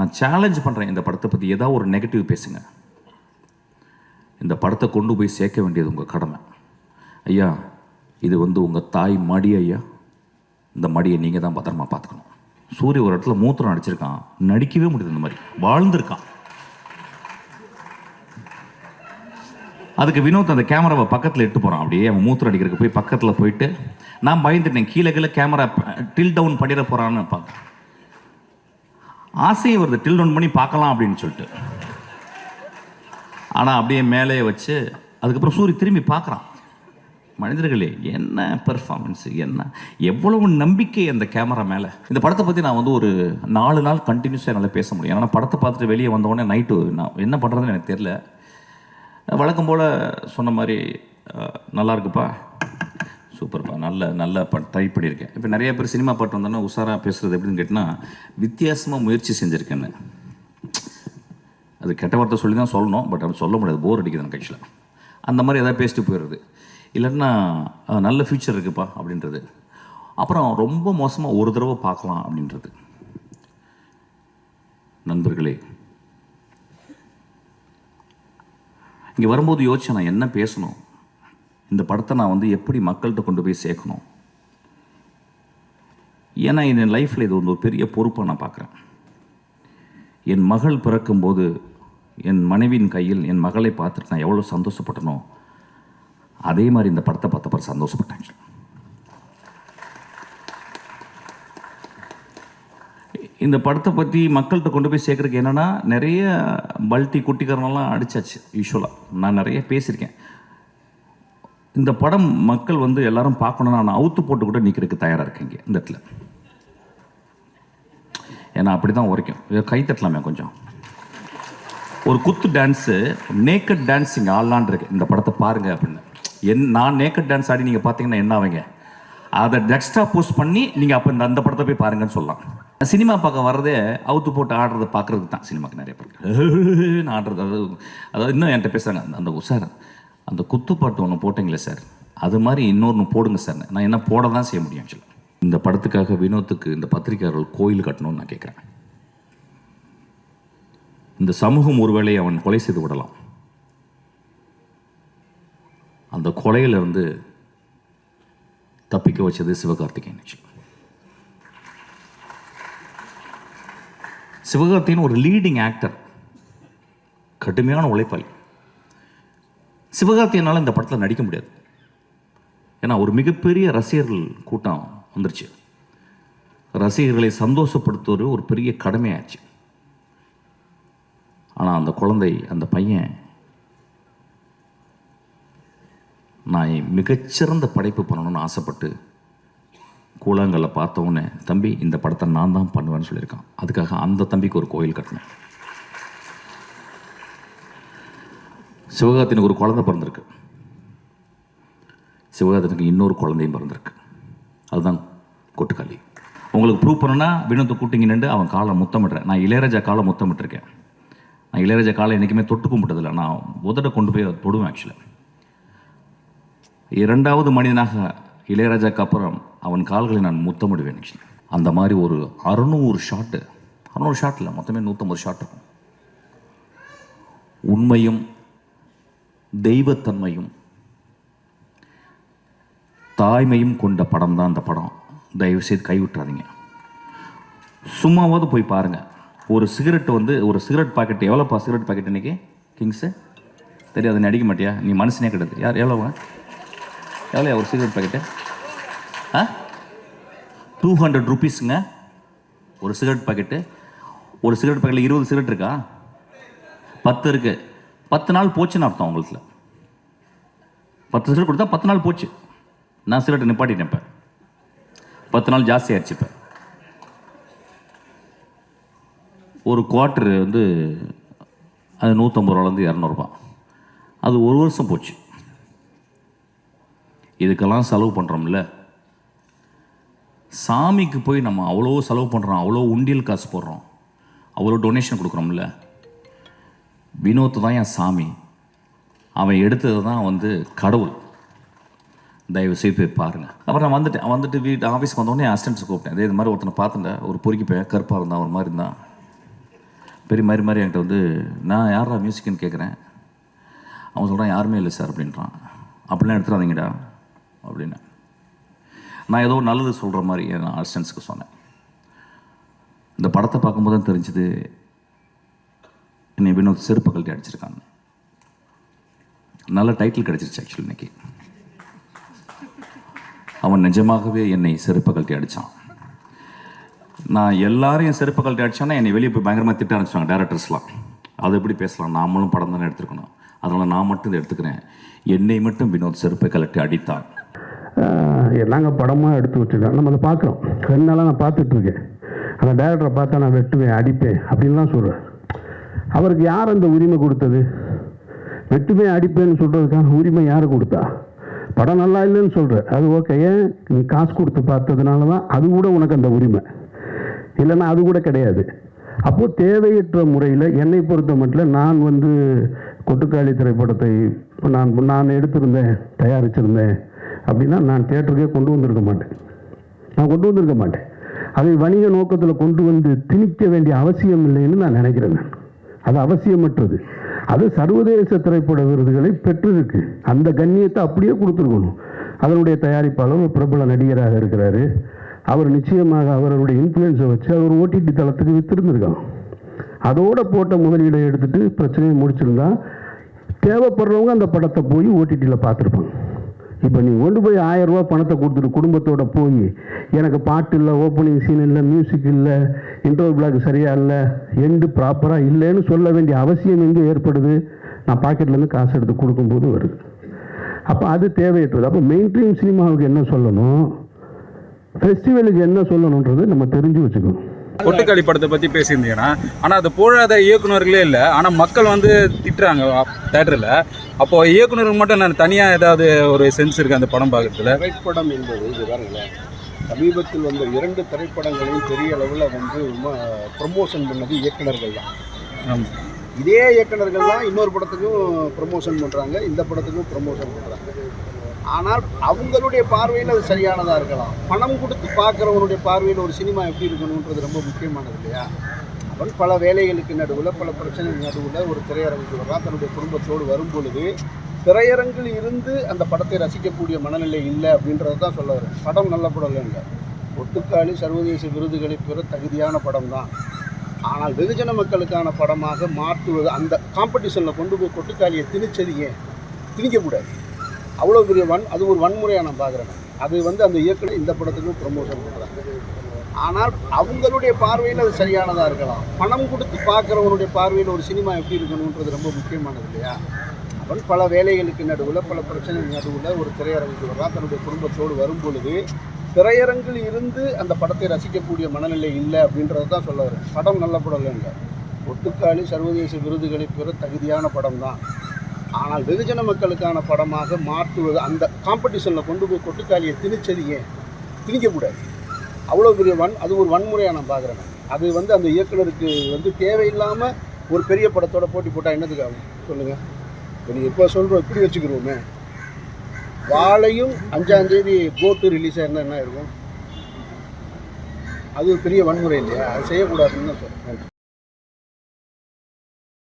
நான் சேலஞ்ச் பண்ணுறேன் இந்த படத்தை பற்றி ஏதாவது ஒரு நெகட்டிவ் பேசுங்க. இந்த படத்தை கொண்டு போய் சேர்க்க வேண்டியது உங்கள் கடமை. ஐயா இது வந்து உங்கள் தாய் மடி ஐயா. இந்த மடியை நீங்கள் தான் பத்திரமா பார்த்துக்கணும். சூரிய ஒரு இடத்துல மூத்திரம் அடிச்சிருக்கான். நடிக்கவே முடியுது இந்த மாதிரி. வாழ்ந்திருக்கான். அதுக்கு வினோத் அந்த கேமராவை பக்கத்தில் எட்டு போகிறான் அப்படியே அவன் மூத்திரம் அடிக்கிறதுக்கு போய் பக்கத்தில் போயிட்டு நான் பயந்துட்டேன். கீழே கீழே கேமரா டில் டவுன் பண்ணிட போகிறான்னு பார்க்க ஆசையை வருது. டில் டவுன் பண்ணி பார்க்கலாம் அப்படின்னு சொல்லிட்டு. ஆனால் அப்படியே மேலே வச்சு அதுக்கப்புறம் சூரிய திரும்பி பார்க்குறான். மனிதர்களே என்ன பெர்ஃபார்மன்ஸ் என்ன? எவ்வளவு நம்பிக்கை அந்த கேமரா மேலே. இந்த படத்தை பற்றி நான் வந்து ஒரு நாலு நாள் கண்டினியூஸாக என்னால் பேச முடியும். ஏன்னா படத்தை பார்த்துட்டு வெளியே வந்தோடனே நைட்டு நான் என்ன பண்ணுறதுன்னு எனக்கு தெரியல. வழக்கம் போல் சொன்ன மாதிரி நல்லா இருக்குப்பா. சூப்பர்ப்பா நல்ல நல்ல ட்ரை பண்ணியிருக்கேன். இப்போ நிறைய பேர் சினிமா பாட்டு வந்தோன்னா உஷாராக பேசுகிறது எப்படின்னு கேட்டால் வித்தியாசமாக முயற்சி செஞ்சுருக்கேன்னு. அது கெட்ட வார்த்தை சொல்லி தான் சொல்லணும் பட் அப்படி சொல்ல முடியாது. போர் அடிக்குது எனக்கு ஆக்சுவலாக அந்த மாதிரி எதாவது பேசிட்டு போயிடுறது. இல்லைன்னா நல்ல ஃபியூச்சர் இருக்குப்பா அப்படின்றது. அப்புறம் ரொம்ப மோசமாக ஒரு தடவை பார்க்கலாம் அப்படின்றது. நண்பர்களே. இங்கே வரும்போது யோசிச்சேன் நான் என்ன பேசணும்? இந்த படத்தை நான் வந்து எப்படி மக்கள்கிட்ட கொண்டு போய் சேர்க்கணும்? ஏன்னா என் லைஃப்பில் இது வந்து ஒரு பெரிய பொறுப்பாக நான் பார்க்குறேன். என் மகள் பிறக்கும்போது என் மனைவியின் கையில் என் மகளை பார்த்துட்டு நான் எவ்வளோ சந்தோஷப்பட்டனோ அதே மாதிரி இந்த படத்தை பார்த்தப்ப சந்தோஷப்பட்டாங்க. இந்த படத்தை பற்றி மக்கள்கிட்ட கொண்டு போய் சேர்க்குறதுக்கு என்னென்னா நிறைய பல்ட்டி குட்டிக்காரனெல்லாம் அடிச்சாச்சு யூஸ்வலாக நான் நிறைய பேசியிருக்கேன். இந்த படம் மக்கள் வந்து எல்லாரும் பார்க்கணும்னா நான் அவுத்து போட்டு கூட நிற்கிறதுக்கு தயாராக இருக்கேன் இங்கே இந்த இடத்துல. ஏன்னா அப்படி தான் உரைக்கும் கை தட்டலாமே கொஞ்சம். ஒரு குத்து டான்ஸு நேக்கட் டான்ஸ் இங்கே ஆடலான் இருக்கு. இந்த படத்தை பாருங்கள் அப்படின்னு. என் நான் நேக்கட் டான்ஸ் ஆடி நீங்கள் பார்த்தீங்கன்னா என்ன ஆவீங்க? அதை டெக்ஸ்ட்ரா போஸ்ட் பண்ணி நீங்கள் அப்போ இந்த அந்த படத்தை போய் பாருங்கன்னு சொல்லலாம். சினிமா பார்க்க வர்றதே அவுத்து போட்டு ஆடுறத பார்க்கறதுக்கு தான் சினிமாக்கு நிறைய பேர். ஆடுறது அதாவது அதாவது இன்னும் என்கிட்ட பேசுகிறாங்க அந்த உஷார் அந்த குத்துப்பாட்டு ஒன்று போட்டிங்களே சார்? அது மாதிரி இன்னொன்று போடுங்க சார். நான் என்ன போட தான் செய்ய முடியும் ஆக்சுவலாக இந்த படத்துக்காக வினோத்துக்கு இந்த பத்திரிகையாளர்கள் கோயில் கட்டணும்னு நான் கேட்குறேன் இந்த சமூகம் ஒருவேளை அவன் கொலை செய்து விடலாம். அந்த கொலையிலிருந்து தப்பிக்க வச்சது சிவகார்த்திகேயன் actually. சிவகார்த்திகேயன் ஒரு லீடிங் ஆக்டர் கடுமையான உழைப்பாளி. சிவகார்த்தியனால் இந்த படத்தில் நடிக்க முடியாது. ஏன்னா ஒரு மிகப்பெரிய ரசிகர்கள் கூட்டம் வந்துருச்சு. ரசிகர்களை சந்தோஷப்படுத்துவது ஒரு பெரிய கடமையாச்சு. ஆனால் அந்த குழந்தை அந்த பையன் நான் மிகச்சிறந்த படைப்பு பண்ணணும்னு ஆசைப்பட்டு கூழாங்கல்ல பார்த்த தம்பி இந்த படத்தை நான் தான் பண்ணுவேன்னு சொல்லியிருக்கான். அதுக்காக அந்த தம்பிக்கு ஒரு கோயில் கட்டினேன் சிவகார்த்தினுக்கு ஒரு குழந்தை பிறந்திருக்கு. சிவகார்த்தினுக்கு இன்னொரு குழந்தையும் பிறந்திருக்கு. அதுதான் கொட்டுக்காளி உங்களுக்கு ப்ரூவ் பண்ணணும்னா வினோத்தை கூட்டிங்க நின்று அவன் காலை முத்தமிடுறேன் நான் இளையராஜா காலை முத்தமிட்டிருக்கேன் நான் இளையராஜா காலை என்றைக்குமே தொட்டு கும்பிட்டதில்லை. நான் உதட கொண்டு போய் அதை தொடுவேன் ஆக்சுவலாக இரண்டாவது மனிதனாக இளையராஜாக்கு அப்புறம் அவன் கால்களை நான் முத்தமிடுவேன் ஆக்சுவலி அந்த மாதிரி ஒரு அறுநூறு ஷாட்டு அறுநூறு ஷாட் இல்லை மொத்தமே நூற்றம்பது ஷாட் இருக்கும். உண்மையும் தெய்வத்தன்மையும் தாய்மையும் கொண்ட படம் தான் அந்த படம். தயவு செய்து கைவிட்டுறாதீங்க. சும்மாவாவது போய் பாருங்கள் ஒரு சிகரெட் வந்து ஒரு சிகரெட் பாக்கெட் எவ்வளோப்பா சிகரெட் பாக்கெட் இன்றைக்கி கிங்ஸு? தெரியாது நீ அடிக்க மாட்டியா? நீ மனுஷனே கிடையாது. யார் எவ்வளோ எவ்வளோ ஒரு சிகரெட் பாக்கெட்டு? ஆ? டூ ஹண்ட்ரட் ருபீஸுங்க. ஒரு சிகரெட் பாக்கெட்டு. ஒரு சிகரெட் பாக்கெட்டில் இருபது சிகரெட் இருக்கா? பத்து இருக்கு. பத்து நாள் போச்சுன்னு அர்த்தம் உங்களுக்கு பத்து சிகரெட் கொடுத்தா பத்து நாள் போச்சு. நான் சிகரெட் நிப்பாட்டிட்டேன் இப்போ. பத்து நாள் ஜாஸ்தி ஆயிடுச்சு இப்போ. ஒரு குவார்ட்டர் வந்து அது நூற்றம்பது ரூபாலேருந்து இரநூறுபா அது ஒரு வருஷம் போச்சு. இதுக்கெல்லாம் செலவு பண்ணுறோம்ல சாமிக்கு போய் நம்ம அவ்வளோ செலவு பண்ணுறோம் அவ்வளோ உண்டியல் காசு போடுறோம். அவ்வளோ டொனேஷன் கொடுக்குறோம்ல. வினோத் தான் என் சாமி. அவன் எடுத்தது தான் வந்து கடவுள். தயவு செய்து போய் பாருங்கள் அப்புறம் நான் வந்துட்டேன். வந்துட்டு வீட்டு ஆஃபீஸ்க்கு வந்தோடனே அசிஸ்டன்ஸ் கூப்பிட்டேன். அதே இது மாதிரி ஒருத்தனை பார்த்துட்டேன். ஒரு பொறுக்கி பையன் கருப்பாக இருந்தான் ஒரு மாதிரி இருந்தான். பெரிய மாதிரி மாதிரி என்கிட்ட வந்து நான் யாரா மியூசிக்னு கேட்குறேன் அவன் சொல்கிறான் யாருமே இல்லை சார் அப்படின்றான். அப்படிலாம் எடுத்துடாதீங்கடா. அப்படின்னு. நான் ஏதோ நல்லது சொல்கிற மாதிரி என் அசிஸ்டன்ஸுக்கு சொன்னேன். இந்த படத்தை பார்க்கும்போது தான் தெரிஞ்சுது என்னை வினோத் செருப்பு கழட்டி அடிச்சிருக்காங்க. நல்ல டைட்டில் கிடச்சிருச்சு ஆக்சுவலி இன்னைக்கு. அவன் நிஜமாகவே என்னை செருப்பு கழட்டி அடித்தான் நான் எல்லாரையும் என் செருப்பு கழட்டி அடிச்சானா என்னை வெளியே போய் பயங்கரமாக திட்ட ஆரம்பிச்சாங்க டேரக்டர்ஸ்லாம் அது எப்படி பேசலாம்? நாமளும் படம் தானே எடுத்துருக்கணும். அதனால் நான் மட்டும் இதை எடுத்துக்கிறேன். என்னை மட்டும் வினோத் செருப்பை கழட்டி அடித்தான். நாங்கள் படமாக எடுத்து வச்சுருக்கோம் நம்ம அதை பார்க்குறோம். ரெண்டு நாளாக நான் பார்த்துட்ருக்கேன் அந்த டேரக்டரை பார்த்தா நான் வெட்டுவேன் அடிப்பேன் அப்படின்லாம் சொல்கிறேன் அவருக்கு யார் அந்த உரிமை கொடுத்தது? வெட்டுமே அடிப்பேன்னு சொல்கிறதுக்கான உரிமை யார் கொடுத்தா? படம் நல்லா இல்லைன்னு சொல்கிற அது ஓகே ஏன்? நீ காசு கொடுத்து பார்த்ததுனால தான் அது கூட உனக்கு அந்த உரிமை. இல்லைன்னா அது கூட கிடையாது. அப்போது தேவையற்ற முறையில் என்னை பொறுத்த மட்டும் நான் வந்து கொட்டுக்காளி திரைப்படத்தை நான் நான் எடுத்திருந்தேன் தயாரிச்சிருந்தேன் அப்படின்னா நான் தேட்டருக்கே கொண்டு வந்திருக்க மாட்டேன். நான் கொண்டு வந்திருக்க மாட்டேன். அதை வணிக நோக்கத்தில் கொண்டு வந்து திணிக்க வேண்டிய அவசியம் இல்லைன்னு நான் நினைக்கிறேன். நான் அது அவசியமற்றது. அது சர்வதேச திரைப்பட விருதுகளை பெற்றிருக்கு. அந்த கண்ணியத்தை அப்படியே கொடுத்துருக்கணும். அதனுடைய தயாரிப்பாளர் ஒரு பிரபல நடிகராக இருக்கிறாரு. அவர் நிச்சயமாக அவருடைய இன்ஃப்ளூயன்ஸை வச்சு அவர் ஓடிடி தளத்துக்கு வித்திருந்திருக்கான். அதோட போட்ட முதலீடை எடுத்துட்டு பிரச்சனையை முடிச்சிருந்தா தேவைப்படுறவங்க அந்த படத்தை போய் ஓடிடியில் பார்த்துருப்பாங்க. இப்போ நீ கொண்டு போய் ஆயிரம் ரூபா பணத்தை கொடுத்துட்டு குடும்பத்தோட போய் எனக்கு பாட்டு இல்லை ஓப்பனிங் சீன் இல்லை மியூசிக் இல்லை இன்டர்வல் பிளாக் சரியா இல்லை எண்டு ப்ராப்பராக இல்லைன்னு சொல்ல வேண்டிய அவசியம் எங்கே ஏற்படுது? நான் பாக்கெட்லேருந்து காசு எடுத்து கொடுக்கும்போது வருது. அப்போ அது தேவையற்றது. அப்போ மெயின் ஸ்ட்ரீம் சினிமாவுக்கு என்ன சொல்லணும்? ஃபெஸ்டிவலுக்கு என்ன சொல்லணுன்றது நம்ம தெரிஞ்சு வச்சுக்கணும். கொட்டுக்காளி படத்தை பற்றி பேசியிருந்தீங்கன்னா ஆனால் அது போடாத இயக்குனர்களே இல்லை. ஆனால் மக்கள் வந்து திட்டுறாங்க தேட்டரில் அப்போ இயக்குனருக்கு மட்டும் நான் தனியாக ஏதாவது ஒரு சென்ஸ் இருக்குது அந்த படம் பார்க்கறதுல? திரைப்படம் என்பது இது பாருங்களேன் சமீபத்தில் வந்த இரண்டு திரைப்படங்களையும் பெரிய அளவில் வந்து ப்ரமோஷன் பண்ணது இயக்குனர்கள் தான். இதே இயக்குனர்கள் தான் இன்னொரு படத்துக்கும் ப்ரமோஷன் பண்ணுறாங்க இந்த படத்துக்கும் ப்ரமோஷன் பண்ணுறாங்க ஆனால் அவங்களுடைய பார்வையில் அது சரியானதாக இருக்கலாம். பணம் கொடுத்து பார்க்குறவனுடைய பார்வையில் ஒரு சினிமா எப்படி இருக்கணுன்றது ரொம்ப முக்கியமானது இல்லையா? அவன் பல வேலைகளுக்கு நடுவில் பல பிரச்சனைகள் நடுவில் ஒரு திரையரங்குக்கு வரலாம் தன்னுடைய குடும்பத்தோடு வரும் பொழுது திரையரங்கில் இருந்து அந்த படத்தை ரசிக்கக்கூடிய மனநிலை இல்லை அப்படின்றத தான் சொல்ல வரேன் படம் நல்ல படம் இல்லை. ஒட்டுக்காளி சர்வதேச விருதுகளை பெற தகுதியான படம் தான் ஆனால் வெகுஜன மக்களுக்கான படமாக மாற்றுவது அந்த காம்படிஷனில் கொண்டு போய் கொட்டுக்காளியை திணிச்சது ஏன்? திணிக்கக்கூடாது. அவ்வளோ பெரிய வன் அது ஒரு வன்முறையாக நான் பார்க்குறேன். அது வந்து அந்த இயக்குனர் இந்த படத்துக்கும் ப்ரமோஷன் பண்ணுறாங்க ஆனால் அவங்களுடைய பார்வையில் அது சரியானதாக இருக்கலாம். பணம் கொடுத்து பார்க்குறவனுடைய பார்வையில் ஒரு சினிமா எப்படி இருக்கணுன்றது ரொம்ப முக்கியமானது இல்லையா? அவன் பல வேலைகளுக்கு நடுவில் பல பிரச்சனைகள் நடுவில் ஒரு திரையரங்குக்கு வர்றான் தன்னுடைய குடும்பத்தோடு வரும் பொழுது திரையரங்கில் இருந்து அந்த படத்தை ரசிக்கக்கூடிய மனநிலை இல்லை அப்படின்றத தான் சொல்ல வரேன். படம் நல்ல படம் இல்லை ஒட்டுக்காளி சர்வதேச விருதுகளை பெற தகுதியான படம் தான் ஆனால் வெகுஜன மக்களுக்கான படமாக மாற்றுவது அந்த காம்படிஷனில் கொண்டு போய் கொட்டுக்காலியை திணிச்சது ஏன்? திணிக்கக்கூடாது. அவ்வளோ பெரிய வன் அது ஒரு வன்முறையாக நான் பார்க்குறேன். அது வந்து அந்த இயக்குனருக்கு வந்து தேவையில்லாமல் ஒரு பெரிய படத்தோட போட்டி போட்டால் என்னதுக்கு ஆகும்? சொல்லுங்கள் இப்போ நீங்கள் இப்போ சொல்கிறோம் இப்படி வச்சுக்கிறோமே. வாழையும் அஞ்சாந்தேதி கோட்டு ரிலீஸ் ஆயிருந்தால் என்ன இருக்கும் அது ஒரு பெரிய வன்முறை இல்லையா? அது செய்யக்கூடாதுன்னு தான் சொல்கிறேன்